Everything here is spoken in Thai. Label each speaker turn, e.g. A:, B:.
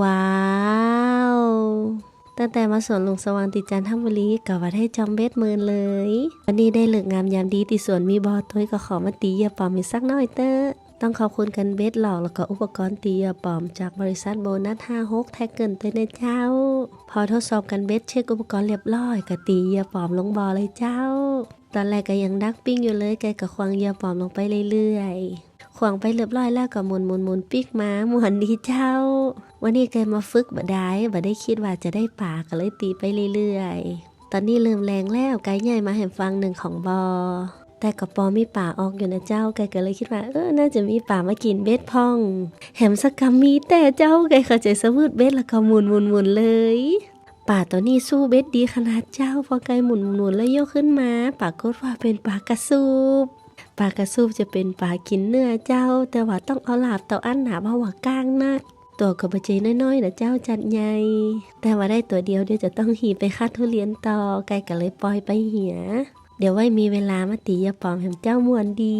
A: ว้าว ตั้งแต่มาสวนลุงสว่างติจันทบุรีกับวัดให้จอมเบ็ดเมินเลย วันนี้ได้เลิกงามยามดีติสวนมีบอตัวก็ขอมาตีเยาปอมอีกสักหน่อยเตอต้องขอบคุณกันเบ็ดหลอกแล้วก็อุปกรณ์ตีเยาปอมจากบริษัทโบนัส56แท็กเกินตัวนเจ้า พอทดสอบกันเบ็ดเช็คอุปกรณ์เรียบร้อยก็ตีเยาปอมลงบอเลยเจ้า ตอนแรกก็ยังดักปิ้งอยู่เลยแกก็ควางเยาปอมลงไปเรื่อยๆ วางไปเรียบร้อยแล้วก็หมุนหมุนหมุนปิกมาหมวนดีเจ้า วันนี้แกมาฝึกบ่ได้บ่ได้คิดว่าจะได้ป่าก็เลยตีไปเรื่อยๆ ตอนนี้เริ่มแรงแล้วไกด์ใหญ่มาแห่ฟังหนึ่งของบอแต่กับปอมีป่าออกอยู่นะเจ้าแกก็เลยคิดว่าเออน่าจะมีป่ามากินเบ็ดพอง แหมสกกรรมมีแต่เจ้าแกเข้าใจสวืดเบ็ดแล้วก็หมุนหมุนหมุนเลยป่าตัวนี้สู้เบ็ดดีขนาดเจ้าพอไกหมุนหมุนแล้วโยกขึ้นมาปรากฏว่าเป็นปลากระสูบ ปลากระสูบจะเป็นปลากินเนื้อเจ้า แต่ว่าต้องเอาหลาบเตาอันหนาเพราะว่าก้างนักตัวกระบะเจน้อยๆนะเจ้าจัดใหญ่แต่ว่าได้ตัวเดียวเดี๋ยวจะต้องหีไปคัดทุเรียนต่อไกลกันเลยปล่อยไปเหียเดี๋ยวไว้มีเวลามาตียาปอมแหมเจ้ามวนดี